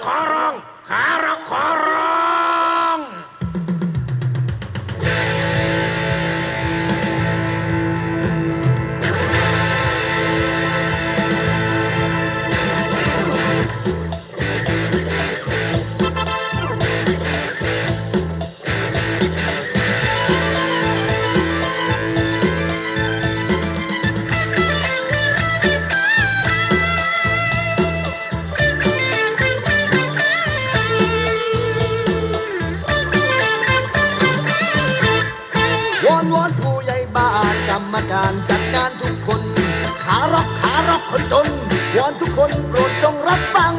อ รรมการจัดงานทุกคน ขาร็อกขาร็อกคนจนวอนทุกคนโปรดจงรับฟัง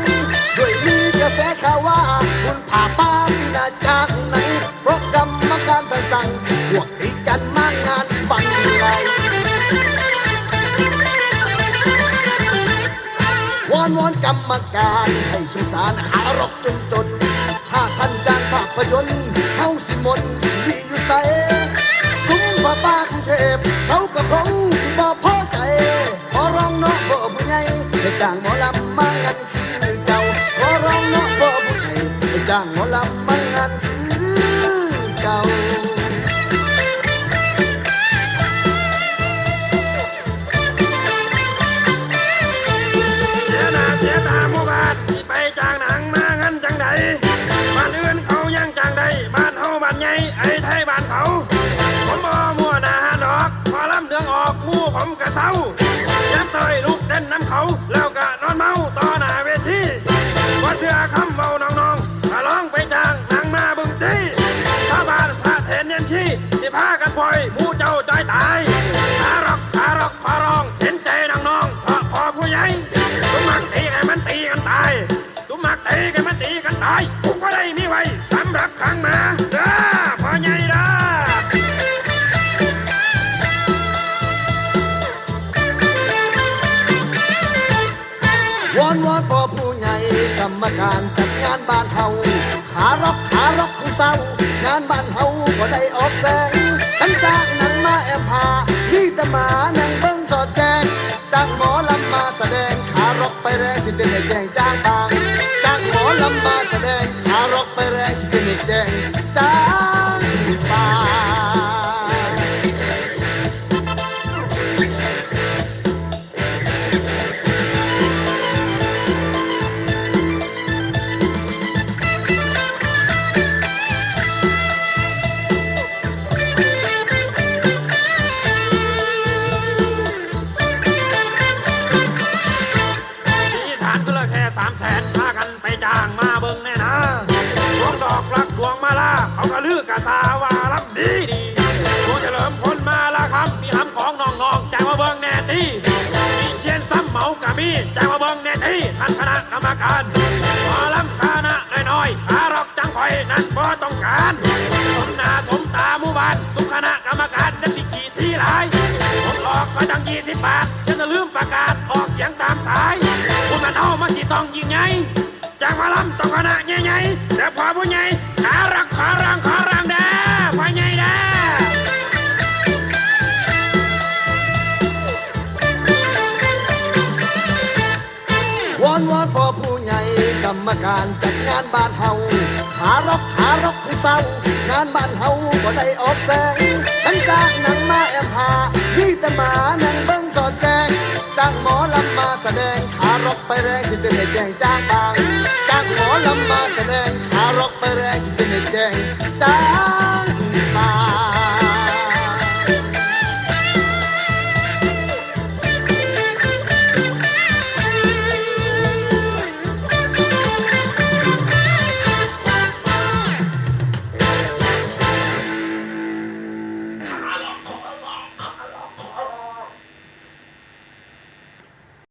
ด้วยมีกระแสข่าวว่า คุณผ่าป้าพินาจากไหนเพราะกรรมการท่านสั่งพวกที่กันมางานบังไรวอนวอนกรรมการให้สงสารขารกจนจน ถ้าท่านจ้างภาพยนตร์เฮาสิมนต์ จ้างหมอลำมางานคือเก่าขอร้องเนาะบ่ผู้ใหญ่ให้จ้างหมอลำมางานคือเก่าเสียหน้าเสียตาหมู่บ้านที่ไปจ้างหนังมางั้นจังใดบ้านอื่นเขายังจ้างได้บ้านเฮาบ้านใหญ่ไอ้ไทยบ้านเขาผมบ่มั่วหนาหาดอกพอลำเดืองออกมู่ผมกะเศร้ายับเตยลูกเด่นน้ำเขาแล้ว ขังมาเด้อพ่อใหญ่เด้อวอนวอนพ่อผู้ใหญ่กรรมการจัดงานบ้านเฮาขาร็อกขาร็อกคือเศร้างานบ้านเฮาก็ได้ออกแสงทั้งจากนังมาแอมพานี่แต่หมานั่งเบิ้งสอดแจงจ้างหมอลำมาแสดงขาร็อกไฟแรงสิเป็นแจ้งจ้างบา เขาก็ลือกะสาวารับดีดีดวงเฉลิมพลมาละครับ มีลำของน้องๆจ้างมาเบิ่งแน่ที่มีเชียนซ้ำเหมากะมีจ้างมาเบิ่งแน่ที่ท่านคณะกรรมการหมอลำคณะน้อยๆขารอกจังคอยนั้นบ่ต้องการสมนาสมตาหมู่บ้านสุขคณะกรรมการจะสิกี่ที่หลายผมออกซอยดังยี่สิบบาทจะจะลืมประกาศออกเสียงตามสายคุณมันเอามาสิต้องยิงไง จากมาลำต้องคณะใหญ่ๆแต่พอผู้ใหญ่ขารักขารังขารังเด้อพ่อใหญ่เด้อวอนวอนพ่อผู้ใหญ่กรรมการจัดงานบ้านเฮาขาร็อกขาร็อกคือเศร้างานบ้านเฮาก็ได้ออกแสงทั้งจ้างหนังมาแอมพานี่แต่หมานั่ง จ้างหมอลำมาแสดงขาร็อกไฟแรงสิเป็นให้แจ้งจ้างบางจ้างหมอลำมาแสดงขาร็อกไฟแรงสิเป็นให้แจ้งจ้าง